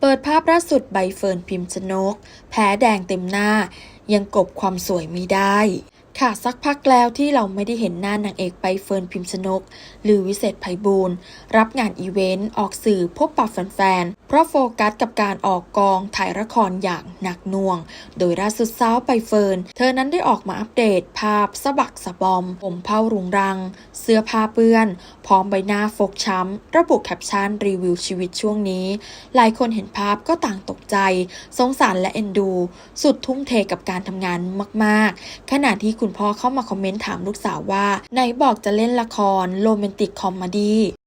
เปิดภาพล่าสุดใบเฟิร์นพิมพ์ชนก แพ้แดงเต็มหน้า ยังกบความสวยไม่ได้ ค่ะสักพักแล้วที่เราไม่ได้เห็นหน้านางเอกใบเฟิร์นพิมพ์ชนก หรือวิเศษไพบูลย์รับงานอีเวนต์ออกสื่อพบปะแฟนๆ เพราะโฟกัสกับการออกกองถ่ายละครอย่างหนักหน่วง โดยล่าสุดสาวใบเฟิร์น เธอนั้นได้ออกมาอัปเดตภาพสะบักสะบอมผมเผ้ารุงรัง สื้อผ้าเปื้อน พร้อมใบหน้าฟกช้ำ ระบุแคปชั่นรีวิวชีวิตช่วงนี้ หลายคนเห็นภาพก็ต่างตกใจ สงสารและเอ็นดู สุดทุ่มเทกับการทำงานมากๆ ขณะที่คุณพ่อเข้ามาคอมเมนต์ถามลูกสาวว่า ไหนบอกจะเล่นละครโรแมนติกคอมเมดี้